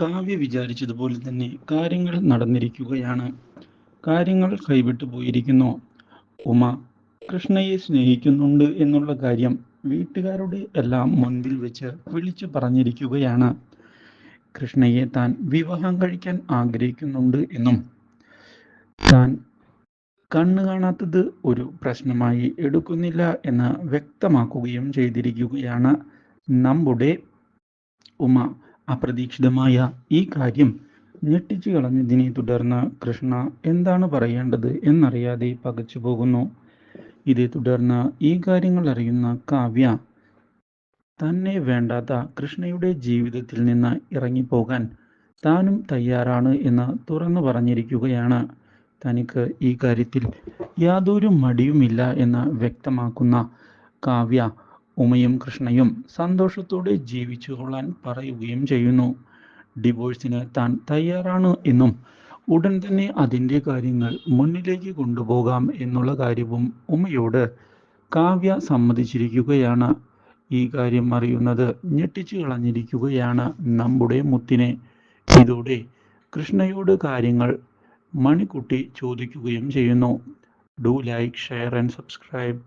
കാവ്യ വിചാരിച്ചതുപോലെ തന്നെ കാര്യങ്ങൾ നടന്നിരിക്കുകയാണ്. കാര്യങ്ങൾ കൈവിട്ടു പോയിരിക്കുന്നു. ഉമ കൃഷ്ണയെ സ്നേഹിക്കുന്നുണ്ട് എന്നുള്ള കാര്യം വീട്ടുകാരുടെ എല്ലാം മുൻപിൽ വെച്ച് വിളിച്ചു പറഞ്ഞിരിക്കുകയാണ്. കൃഷ്ണയെ താൻ വിവാഹം കഴിക്കാൻ ആഗ്രഹിക്കുന്നുണ്ട് എന്നും താൻ കണ്ണു കാണാത്തത് ഒരു പ്രശ്നമായി എടുക്കുന്നില്ല എന്ന് വ്യക്തമാക്കുകയും ചെയ്തിരിക്കുകയാണ്. നമ്മുടെ ഉമ അപ്രതീക്ഷിതമായ ഈ കാര്യം ഞെട്ടിച്ചു കളഞ്ഞതിനെ തുടർന്ന് കൃഷ്ണ എന്താണ് പറയേണ്ടത് എന്നറിയാതെ പകച്ചു പോകുന്നു. ഇതേ തുടർന്ന് ഈ കാര്യങ്ങൾ അറിയുന്ന കാവ്യ തന്നെ വേണ്ടാത്ത കൃഷ്ണയുടെ ജീവിതത്തിൽ നിന്ന് ഇറങ്ങിപ്പോകാൻ താനും തയ്യാറാണ് എന്ന് തുറന്നു പറഞ്ഞിരിക്കുകയാണ്. തനിക്ക് ഈ കാര്യത്തിൽ യാതൊരു മടിയുമില്ല എന്ന് വ്യക്തമാക്കുന്ന കാവ്യ ഉമയും കൃഷ്ണയും സന്തോഷത്തോടെ ജീവിച്ചു കൊള്ളാൻ പറയുകയും ചെയ്യുന്നു. ഡിവോഴ്സിന് താൻ തയ്യാറാണ് എന്നും ഉടൻ തന്നെ അതിന്റെ കാര്യങ്ങൾ മുന്നിലേക്ക് കൊണ്ടുപോകാം എന്നുള്ള കാര്യവും ഉമയോട് കാവ്യ സമ്മതിച്ചിരിക്കുകയാണ്. ഈ കാര്യം അറിയുന്നത് ഞെട്ടിച്ചു കളഞ്ഞിരിക്കുകയാണ് നമ്മുടെ മുത്തിനെ. ഇതോടെ കൃഷ്ണയോട് കാര്യങ്ങൾ മണിക്കുട്ടി ചോദിക്കുകയും ചെയ്യുന്നു. Do like share and subscribe.